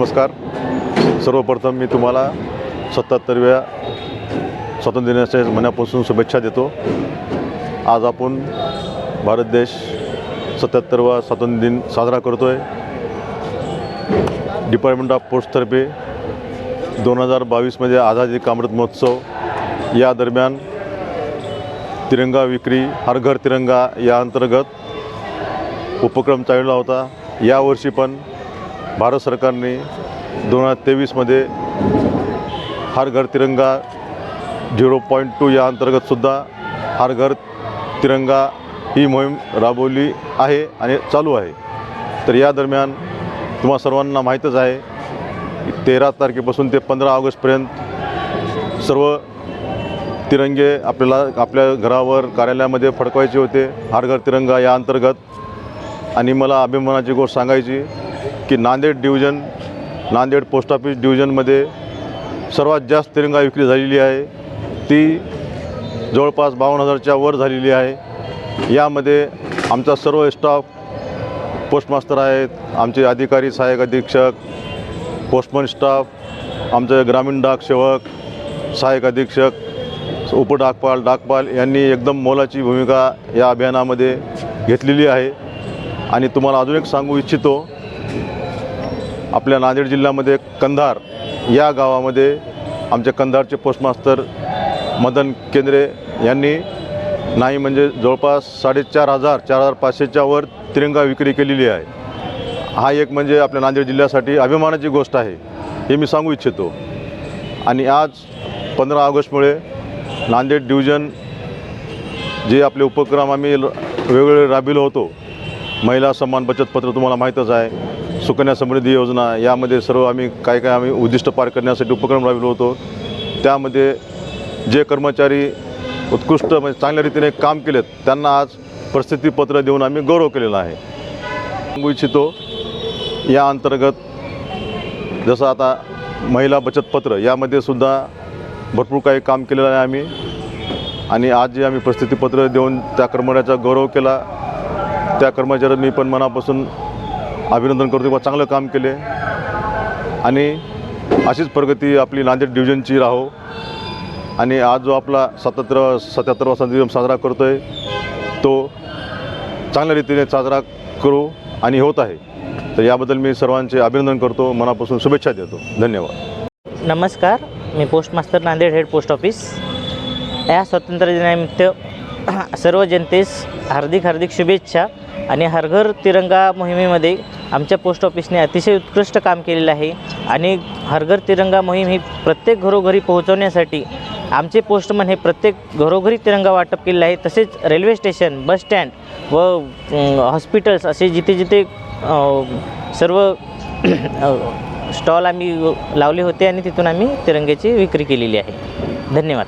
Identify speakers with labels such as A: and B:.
A: नमस्कार. सर्वप्रथम मी तुम्हाला सत्याहत्तरव्या स्वातंत्र्य दिनाच्या मनापासून शुभेच्छा देतो. आज आपण भारत देश सत्याहत्तरवा स्वातंत्र्य दिन साजरा करतो आहे डिपार्टमेंट ऑफ पोस्टतर्फे दोन हजार बावीसमध्ये आझादी का महोत्सव या दरम्यान तिरंगा विक्री हर घर तिरंगा या अंतर्गत उपक्रम चालवला होता. यावर्षी पण भारत सरकारने दोन हजार तेवीसमध्ये हर घर तिरंगा झिरो पॉईंट टू या अंतर्गतसुद्धा हर घर तिरंगा ही मोहीम राबवली आहे आणि चालू आहे. तर या दरम्यान तुम्हा सर्वांना माहीतच आहे तेरा तारखेपासून ते पंधरा ऑगस्टपर्यंत सर्व तिरंगे आपल्याला आपल्या घरावर कार्यालयामध्ये फडकवायचे होते. हर घर तिरंगा या अंतर्गत. आणि मला अभिमानाची गोष्ट सांगायची की Nanded division Nanded post office डिव्हिजनमध्ये सर्वात जास्त तिरंगा विक्री झालेली आहे. ती जवळपास बावन्न हजारच्या वर झालेली आहे. यामध्ये आमचा सर्व स्टाफ पोस्टमास्टर आहेत आमचे अधिकारी सहाय्यक अधीक्षक पोस्टमन स्टाफ आमचे ग्रामीण डाक सेवक सहाय्यक अधीक्षक उपडाकपाल डाकपाल यांनी एकदम मोलाची भूमिका या अभियानामध्ये घेतलेली आहे. आणि तुम्हाला अजून एक सांगू इच्छितो आपल्या नांदेड जिल्ह्यामध्ये कंधार या गावामध्ये आमच्या कंधारचे पोस्टमास्तर मदन केंद्रे यांनी नाही म्हणजे जवळपास साडेचार हजार चार हजार पाचशेच्या वर तिरंगा विक्री केलेली आहे. हा एक म्हणजे आपल्या नांदेड जिल्ह्यासाठी अभिमानाची गोष्ट आहे हे मी सांगू इच्छितो. आणि आज पंधरा ऑगस्टमुळे नांदेड डिव्हिजन जे आपले उपक्रम आम्ही वेगवेगळे राबविलो होतो महिला सन्मान बचत पत्र तुम्हाला माहीतच आहे. सुकन्या समृद्धी योजना यामध्ये सर्व आम्ही काय काय आम्ही उद्दिष्ट पार करण्यासाठी उपक्रम राबविलो होतो. त्यामध्ये जे कर्मचारी उत्कृष्ट म्हणजे चांगल्या रीतीने काम केलेत त्यांना आज प्रसिद्धीपत्र देऊन आम्ही गौरव केलेला आहे. सांगू इच्छितो या अंतर्गत जसं आता महिला बचत पत्र यामध्ये सुद्धा भरपूर काही काम केलेलं आहे आम्ही. आणि आज जे आम्ही प्रसिद्धीपत्र देऊन त्या कर्मचाऱ्याचा गौरव केला त्या कर्मचाऱ्यांनी पण मनापासून अभिनंदन करतो किंवा चांगलं काम केले. आणि अशीच प्रगती आपली नांदेड डिव्हिजनची राहो. आणि आज जो आपला सत्याहत्तर सत्याहत्तरवा स्वातंत्र्य दिवस साजरा करतो आहे तो चांगल्या रीतीने साजरा करू आणि होत आहे. तर याबद्दल मी सर्वांचे अभिनंदन करतो मनापासून शुभेच्छा देतो. धन्यवाद.
B: नमस्कार मी post master Nanded head post office. या स्वातंत्र्य दिनानिमित्त सर्व जनतेस हार्दिक हार्दिक शुभेच्छा आणि हरघर तिरंगा मोहिमेमध्ये आमच्या पोस्ट ऑफिसने अतिशय उत्कृष्ट काम केलेलं आहे. आणि हरघर तिरंगा मोहीम ही प्रत्येक घरोघरी पोहोचवण्यासाठी आमचे पोस्टमन हे प्रत्येक घरोघरी तिरंगा वाटप केलेलं आहे. तसेच रेल्वे स्टेशन बस स्टँड व हॉस्पिटल्स असे जिथे जिथे सर्व स्टॉल आम्ही लावले होते आणि तिथून आम्ही तिरंग्याची विक्री केलेली आहे. धन्यवाद.